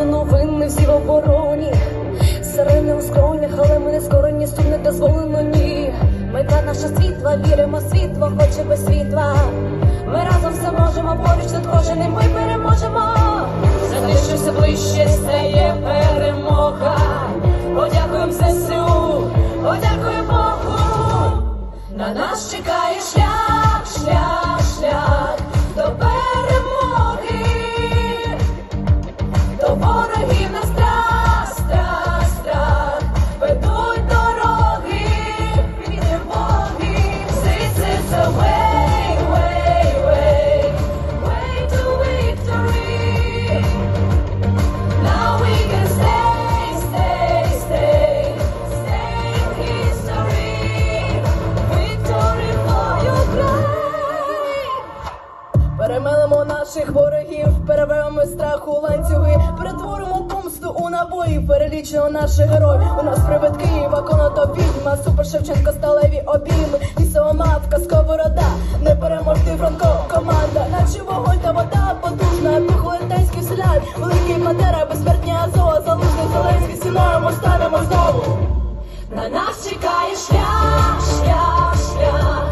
до новин ми всі в обороні. Сирени у скронях, але ми не скорені, сум не дозволено ні. Мета наша світла, віримо світло, хоче без світла. Ми разом все можемо, поруч тут кожен і ми переможемо. За те, що ближче стає перемога. Подякуємо ЗСУ, подякуємо Богу. На нас чекає шлях, Перемелимо наших ворогів, страх у ланцюги, перетворимо помсту у набої, перелічимо наших героїв. У нас привид Києва, коното відьма, супер Шевченко, сталеві обійми, лісова мавка, сковорода, не переможти франко, команда, наче вогонь та вода потужна, пухлетенський селян, великий Бандера, безсмертні Азова, залужний Зеленський, сіною ми станемо знову. На нас чекає шлях, шлях, шлях